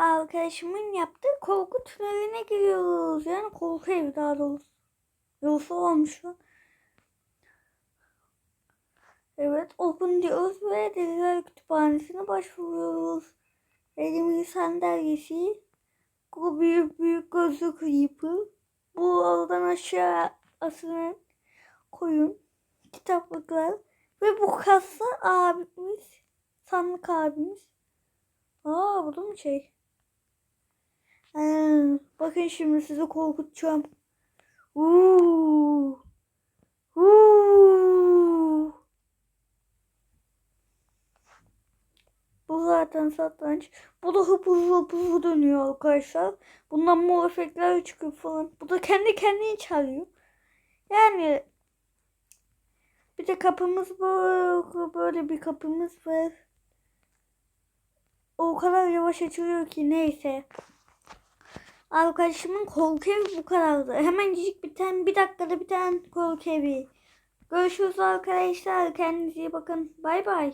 arkadaşımın yaptığı korku tüneline giriyoruz. Yani korku evi daha doğrusu. Yolsu olmuş mu? Evet open diyoruz ve Deliler Kütüphanesi'ne başvuruyoruz. Elimizde sandalyesi. Bu büyük büyük gözlü creeper. Bu oradan aşağı asılan koyun. Kitaplıklar. Ve bu kasa abimiz. Sandık abimiz. Aa bu da mı şey? Bakın şimdi sizi korkutacağım. Uuu. Bu zaten satranç. Bu da hıpır hıpır dönüyor arkadaşlar. Bundan mor efektler çıkıyor falan. Bu da kendi kendini çalıyor. Yani bir de kapımız böyle, böyle bir kapımız var. O kadar yavaş açılıyor ki neyse. Arkadaşımın korku evi bu kadardı. Hemencik biten bir dakikada biten korku evi. Görüşürüz arkadaşlar. Kendinize iyi bakın. Bay bay.